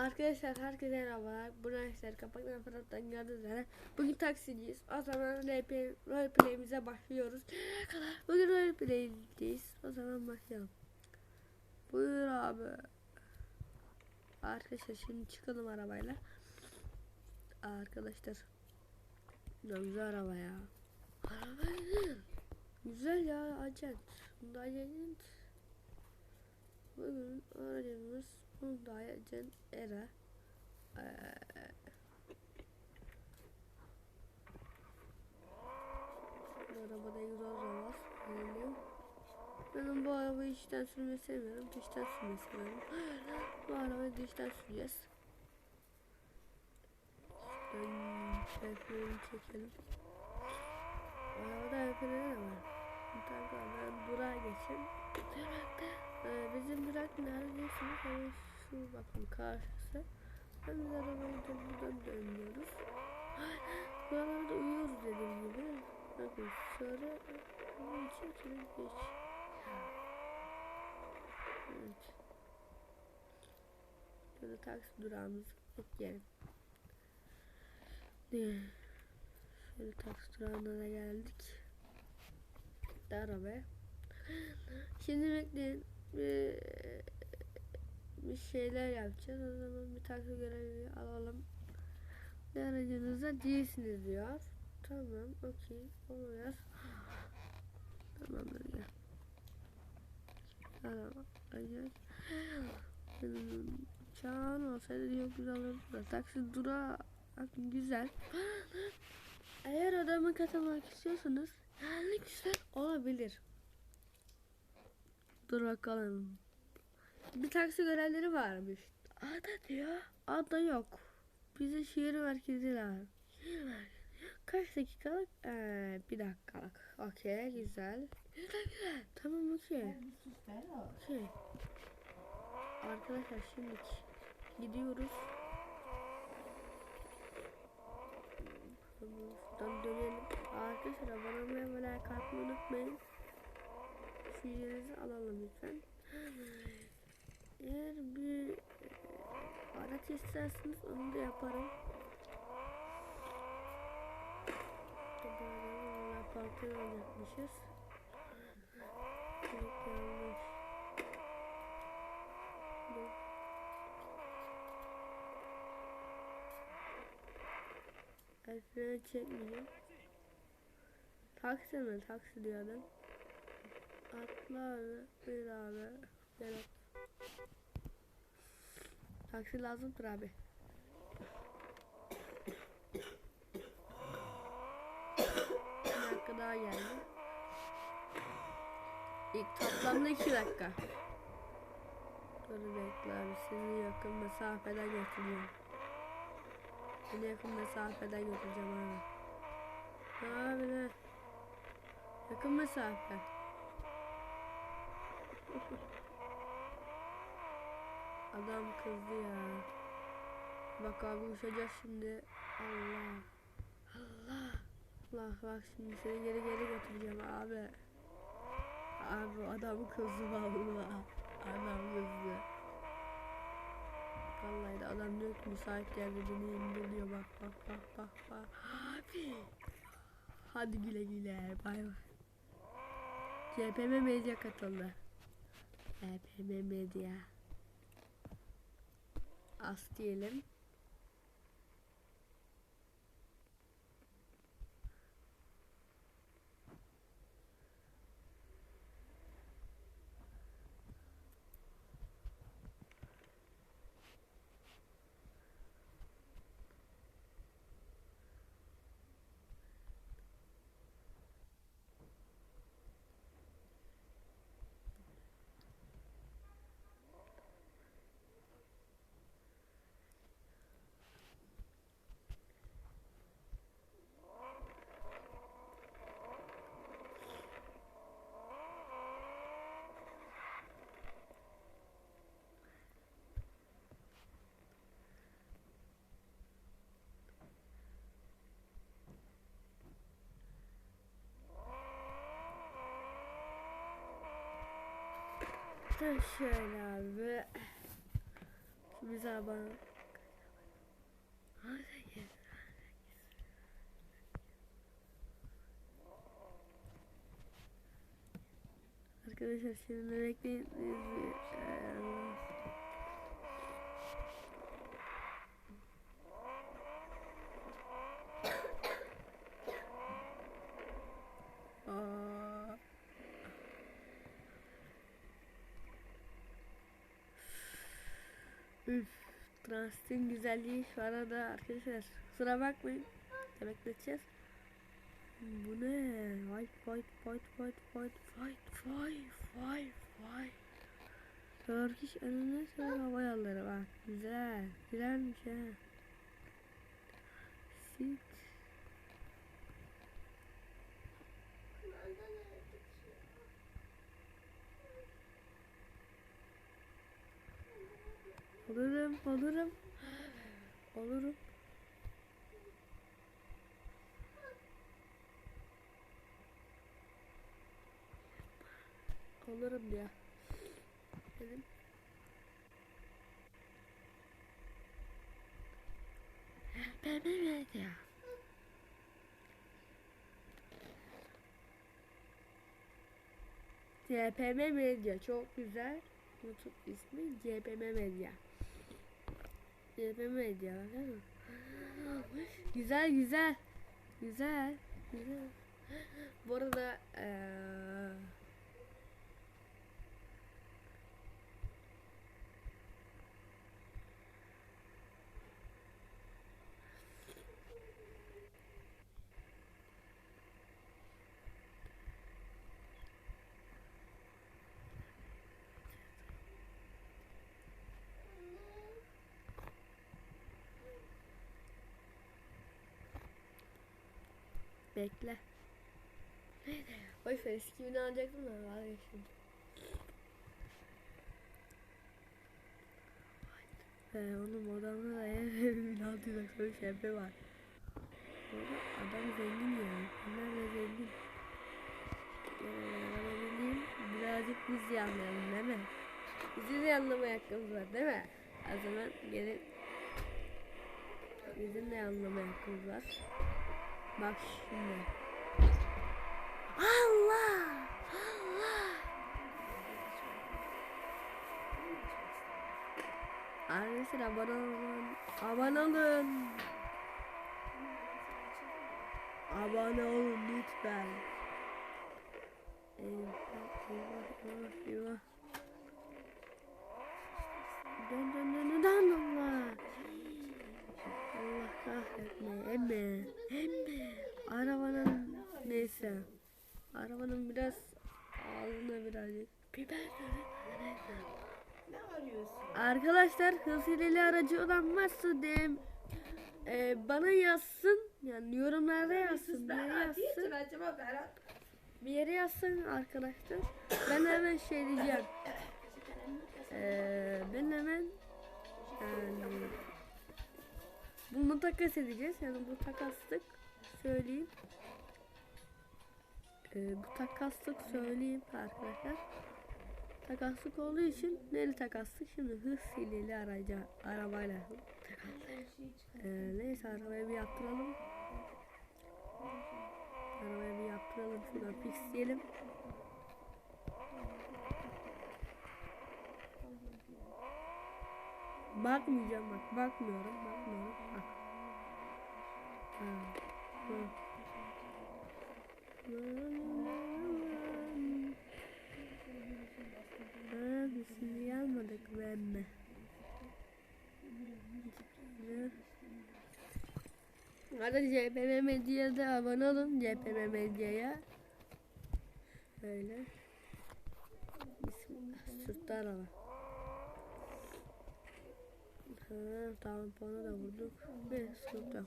Arkadaşlar herkese merhabalar. Bu arkadaşlar kapaktan fotoğraftan gördüğünüz üzere bugün taksiciyiz. O zaman roleplay, roleplay'imize başlıyoruz. Bugün roleplay'deyiz. O zaman başlayalım. Buyur abi. Arkadaşlar şimdi çıkalım arabayla. Arkadaşlar. Ne güzel araba ya. Araba. Güzel ya acent. Bunda acent. Bugün aracımız Hyundai Accent Era. Ee, bu arabada egzoz da var. Beğeniyorum. Ben bu arabayı içten sürmeyi sevmiyorum. Dıştan sürmeyi seviyorum. bu arabayı dıştan süreceğiz. Şeflerini çekelim. Arabada efendim de var. Mutlaka ben durağa geçeyim. Durakta ee, bizim durak neredesiniz? Hemen şu bakın karşısı. Biz arabayı da buradan dönüyoruz. Buralarda uyuyoruz dediğim gibi. Bakın sonra bunun için şöyle geç. Evet. Şöyle taksi durağımızı bekleyelim. Şöyle taksi durağına da geldik. Gitti arabaya. Şimdi bekleyin. Bir, bir şeyler yapacağız. O zaman bir taksi görevi alalım. Ne aracınızda değilsiniz diyor. Tamam, okey. Oluyor. Tamamdır. Acayip. Hmm, Çağın olsaydı çok güzel olurdu da. Taksi durağı güzel. Eğer adamı katılmak istiyorsanız yani güzel olabilir. Dur bakalım. Bir taksi görevleri varmış. Ada diyor. Ada yok. Bize şehir merkezi lazım. Şehir merkezi. Kaç dakikalık? Ee, bir dakikalık. Okey güzel. Güzel. Tamam okey. Okey. Arkadaşlar şimdi gidiyoruz. Şuradan dönelim. Arkadaşlar abone olmayı ve like atmayı unutmayın. Düşüncelerinizi alalım lütfen. Eğer bir araç isterseniz onu da yaparım. Böyle parkur yapmışız. Çok yanlış. El freni çekmeyeceğim. Taksi mi? Taksi diyordum. Atla abi. Buyur abi. Gel at. Taksi lazımdır abi. Bir dakika daha geldi. İlk toplamda iki dakika. Dur bekle abi seni yakın mesafeden götürüyorum. Seni yakın mesafeden götüreceğim abi. Abi ne? Yakın mesafe. Adam kızdı ya. Bak abi uçacağız şimdi. Allah. Allah. Allah bak şimdi seni geri geri götüreceğim abi. Abi adam kızdı vallahi. Adam kızdı. Vallahi de adam diyor ki müsait yerde beni indir diyor bak bak bak bak bak. Abi. Hadi güle güle bay bay. CPM Medya katıldı. CPM Medya. As diyelim. Arkadaşlar şöyle abi. Bize abone Arkadaşlar şimdi bekleyin. Transitin güzelliği şu arada arkadaşlar. Kusura bakmayın. Bekleteceğiz. Bu ne? Fight fight fight fight fight fight fight fight fight. Turkish International Hava Yolları bak. Güzel. Güzelmiş ha. Sit. Olurum, olurum. Olurum. Olurum ya. Dedim. Ben evet ya. CPM Medya çok güzel. YouTube ismi CPM Medya. CPM Medya değil mi? Güzel güzel. Güzel. Güzel. Bu arada eee Bekle. Boş ver eski bini alacaktım da vazgeçtim. Ee, onun odamda da ev 1690 şefe var. Adam zengin yani. Onlar da zengin. Ee, birazcık biz yanlayalım değil mi? Bizim de yanlama hakkımız var değil mi? O zaman gelin. Bizim de yanlama hakkımız var. Bak şimdi. Allah! Allah! Arkadaşlar abone olun. Abone olun. Abone olun lütfen. Eyvah eyvah eyvah eyvah. Dön dön dön dön Allah. Kahretme. Emme. Emme. Arabanın neyse. Arabanın biraz ağzına birazcık biber Ne arıyorsun? Arkadaşlar hız hileli aracı olan varsa DM e, bana yazsın. Yani yorumlarda yazsın. Bir yere yazsın. Bir yere yazsın arkadaşlar. Ben hemen şey diyeceğim. Ee, ben hemen yani bunu takas edeceğiz. Yani bu takaslık söyleyeyim. Ee, bu takaslık söyleyeyim arkadaşlar. Takaslık olduğu için neli takaslık? Şimdi hız hileli araca, arabayla ee, neyse arabayı bir yaptıralım. Arabayı bir yaptıralım. Şuradan fixleyelim. Bakmayacağım bak. Bakmıyorum. Bakmıyorum. Bak. Ha. Ha. Ha, biz şimdi almadık be emme. Hadi CPM Medya'da abone olun CPM Medya'ya. Şöyle. Bismillah. Sırtta araba. Ha, tamponu da vurduk. Bir sıkıntı yok.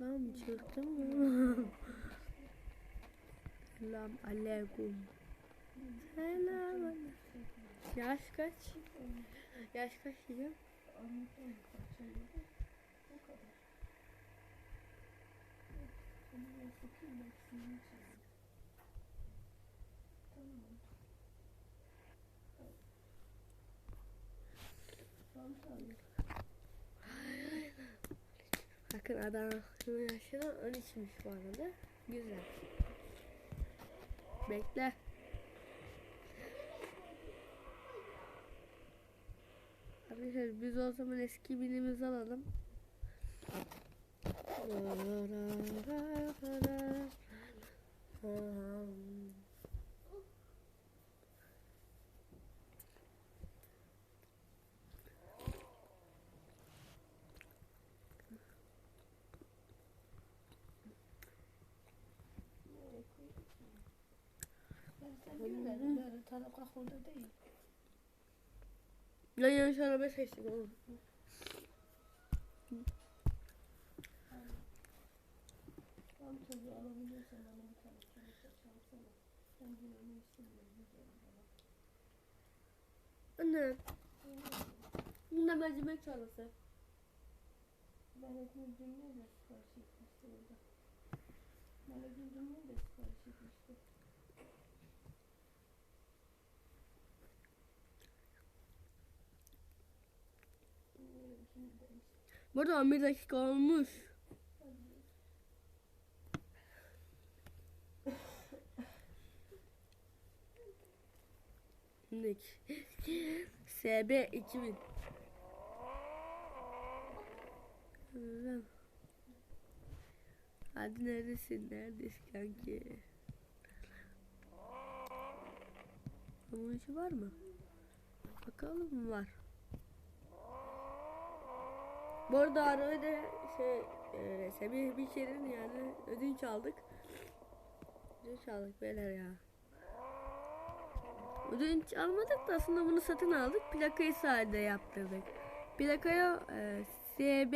Lan çıktım mı? Selam aleyküm. Selam aleyküm. Yaş kaç? Yaş kaç diyeceğim? Bak Bakın adamın yaşını 13'müş bu arada. Güzel. Bekle. Arkadaşlar biz o zaman eski binimizi alalım. Ben günlerin böyle tarafka orada değil. Ben yanlış araba seçtim oğlum. Ben. Anne. Bunda mercimek çorbası. Sipariş etmişti orada. Melek Gülcüm'le de sipariş etmişti. Burada 11 dakika olmuş. SB 2000. Ulan. Hadi neredesin? Neredesin kanki? Bunun işi var mı? Bakalım var. Bu arada arada da şey e, Semih bir şeyin yani ödünç aldık. Ödünç aldık beyler ya. Ödünç almadık da aslında bunu satın aldık. Plakayı sadece yaptırdık. Plakaya e, SB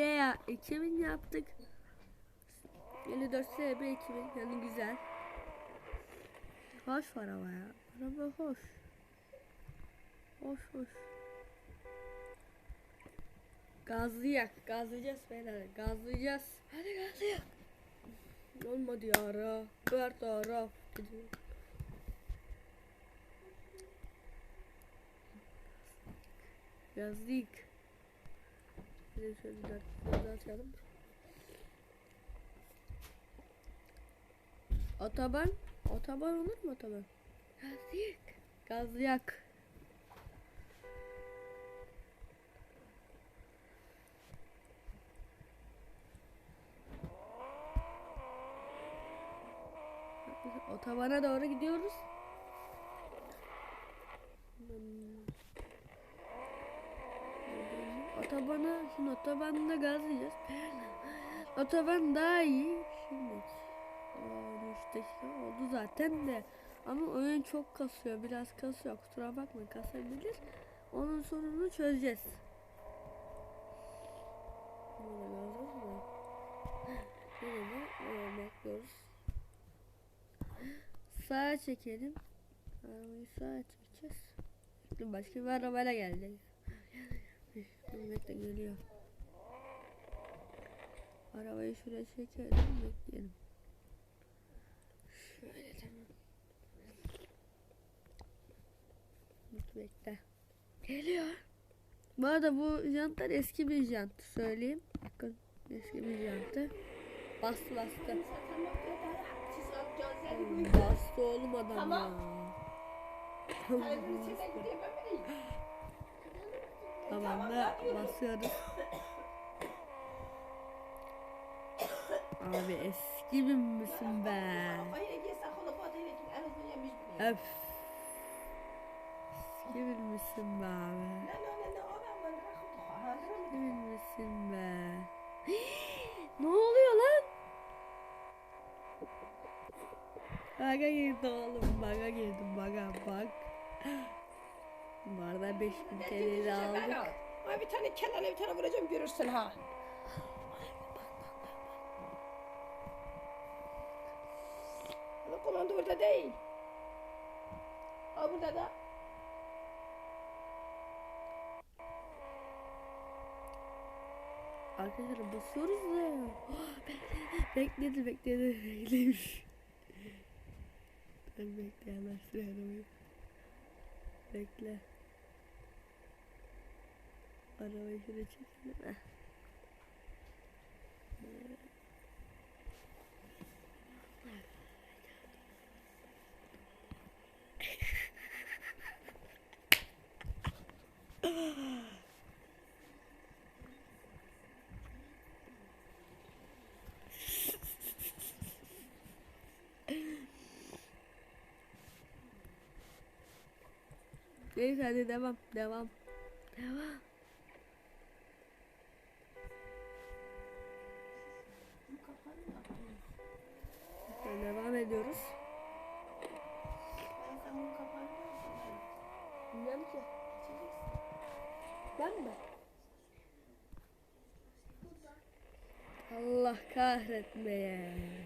2000 yaptık. 54 SB 2000 yani güzel. Hoş var ama ya. Araba hoş. Hoş hoş. Gazlayak. Gazlayacağız beyler. Gazlayacağız. Hadi gazlayak. Olmadı ya ara. Ver taraf. Gidiyor. Gazlayık. Bir şöyle dört fazla açalım. Otoban. Otoban olur mu otoban? Gazlayak. Gazlayak. Otobana doğru gidiyoruz. Otobana, şimdi otobanda gazlayacağız. Otoban daha iyi. Şimdi 13 dakika oldu zaten de. Ama oyun çok kasıyor. Biraz kasıyor. Kusura bakmayın kasabilir. Onun sorununu çözeceğiz. Böyle gazlıyoruz mu? Yine de e, bekliyoruz. Sağa çekelim. Arabayı sağa çekeceğiz. Dur başka bir arabayla geldi. Dur bekle geliyor. Arabayı şuraya çekelim bekleyelim. Şöyle tamam. Bekle. Geliyor. Bu arada bu jantlar eski bir jant söyleyeyim. Bakın eski bir jantı. Bastı bastı. Bastı oğlum adam Tamam. ya. Tamam da basıyoruz. Abi eski bin misin be? Öf. Eski bin misin be abi? Baga girdi oğlum baga girdim baga bak. Bu arada 5000 TL'yi aldık. Ay bir tane kenara bir tane vuracağım görürsün ha. Ama komando orada değil. Ha burada da. Arkadaşlar basıyoruz da. bekledi bekledi beklemiş. Ben bekleyemezsin arabayı. Bekle. Arabayı şöyle çekelim. Heh. Neyse hadi devam devam. Devam. Devam ediyoruz. Bilmiyorum ki. Ben mi? Allah kahretmeye.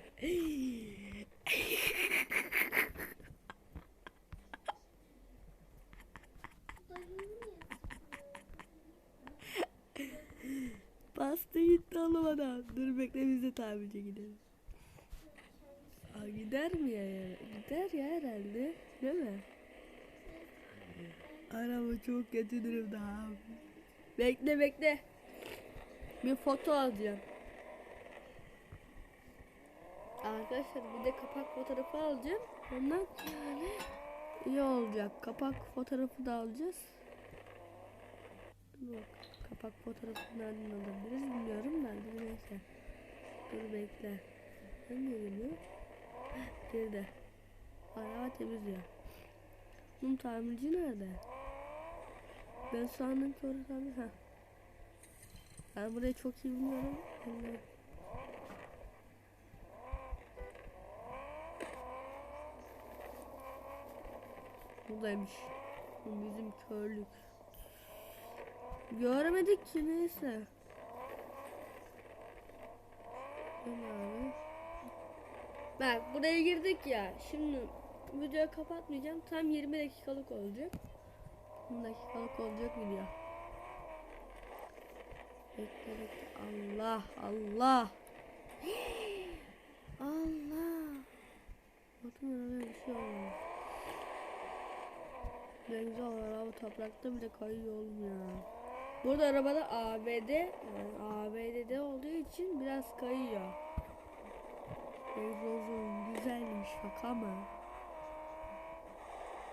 Alamadan. Dur bekle biz de tamirci gidelim. Aa, gider mi ya? Gider ya herhalde. Değil mi? Araba çok kötü durumda abi. Bekle bekle. Bir foto alacağım. Arkadaşlar bir de kapak fotoğrafı alacağım. Ondan yani iyi olacak. Kapak fotoğrafı da alacağız. Bak. Kapak fotoğrafı nereden alabiliriz bilmiyorum da dur neyse. Dur bekle. Hangi geliyor? Geride. Araba temiz ya. Bunun tamirci nerede? Ben sandım ki orada ha. Ben burayı çok iyi bilmiyorum. Yani Buradaymış. Bu bizim körlük. Göremedik ki neyse. Bak buraya girdik ya. Şimdi videoyu kapatmayacağım. Tam 20 dakikalık olacak. 10 dakikalık olacak video. Bekle bekle. Allah Allah. Allah. Bakın arabaya bir şey. Ne güzel araba toprakta bile kayıyor ya. Burada arabada ABD yani ABD'de olduğu için biraz kayıyor. Egzozun güzelmiş bak ama.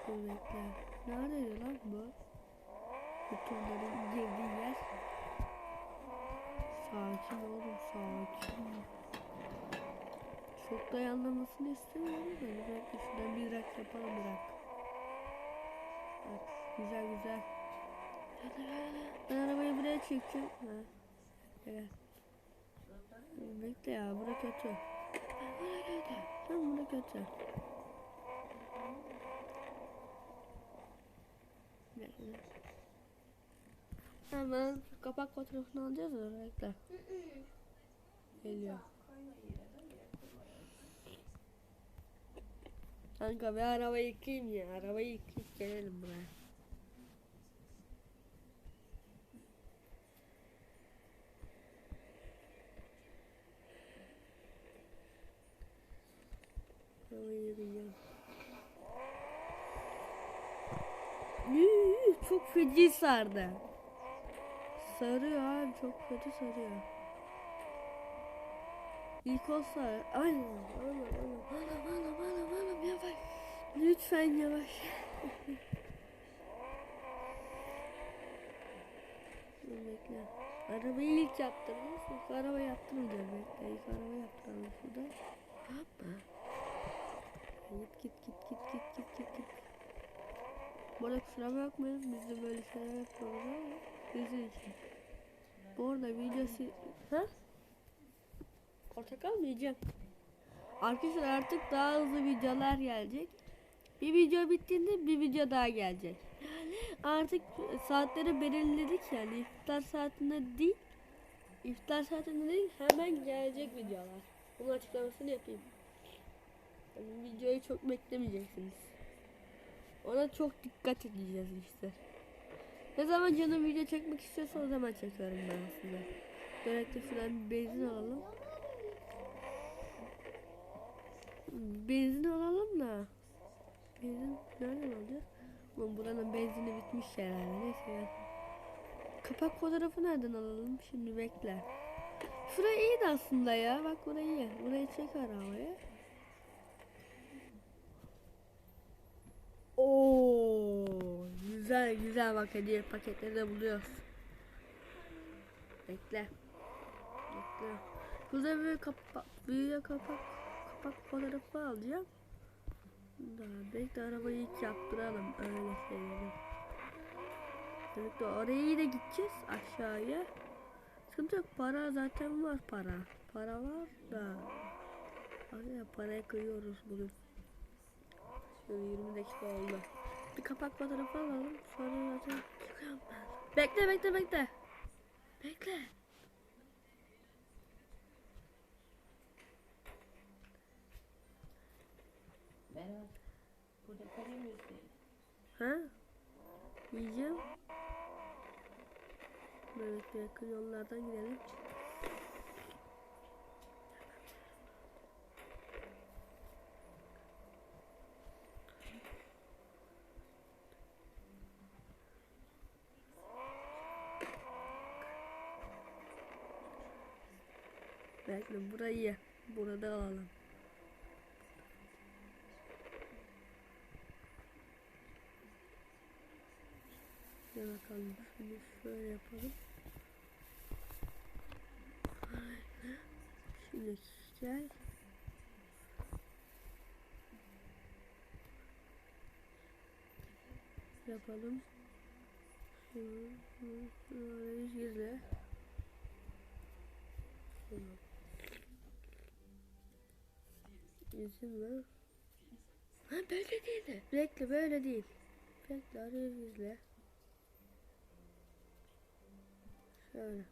Dur bekle. Lan bu? Butonların girdiği yer. Sakin oğlum sakin. Çok dayanlamasını istemiyorum da dakika şuradan bir dakika yapalım dakika. Bak güzel güzel. Ben arabayı buraya çekeceğim. Ha. Gel. Bekle ya bura kötü. Bura kötü. Tamam bura kötü. Bekle. Hemen kapak fotoğrafını alacağız da bekle. Geliyor. Kanka bir araba yıkayayım ya. Arabayı yıkayıp gelelim buraya. Yuh, Çok feci sardı. Sarıyor abi çok kötü sarıyor. İlk olsa aynen anam anam anam anam anam anam yavaş. Lütfen yavaş. Bekle. Arabayı ilk yaptırmış. İlk araba yaptırmayacağım bekle. İlk araba yaptıralım şurada. Yapma. Git git git git git git git git. Arada kusura bakmayın biz de böyle şeyler yapıyoruz ama sizin için. Bu arada videosu... Ha? Portakal mı yiyeceğim? Arkadaşlar artık daha hızlı videolar gelecek. Bir video bittiğinde bir video daha gelecek. Artık saatleri belirledik yani iftar saatinde değil. İftar saatinde değil hemen gelecek videolar. Bunun açıklamasını yapayım. Videoyu çok beklemeyeceksiniz. Ona çok dikkat edeceğiz işte. Ne zaman canım video çekmek istiyorsa o zaman çekiyorum ben aslında. Böylelikle şuradan bir benzin alalım. Benzin alalım da. Benzin nereden alacağız? Ulan buranın benzini bitmiş herhalde. Neyse ya. Kapak fotoğrafı nereden alalım? Şimdi bekle. Şura iyiydi aslında ya. Bak burayı iyi. Burayı çek arabaya. Oo, güzel güzel bak hediye paketleri de buluyoruz. Bekle. Bekle. Burada bir kapak, büyüye kapak, kapak fotoğrafı alacağım. Daha bekle arabayı ilk yaptıralım öyle söyleyelim. Bekle oraya da gideceğiz aşağıya. Sıkıntı yok para zaten var para. Para var da. Oraya parayı kıyıyoruz bugün. Şöyle 20 dakika oldu. Bir kapak fotoğrafı alalım. Sonra zaten çıkıyorum ben. Bekle bekle bekle. Bekle. Berat. Burada muyuz? Ha? Yiyeceğim. Evet yakın yollardan gidelim. Bekle burayı burada alalım. Gel bakalım. Şimdi şöyle yapalım. Şimdi gel. Yapalım. Şunu, şunu, şunu ver. Ha böyle değildi. Bekle böyle değil. Bekle arayı izle. Şöyle.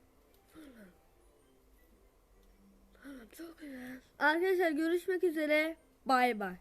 Tamam çok güzel. Arkadaşlar görüşmek üzere. Bay bay.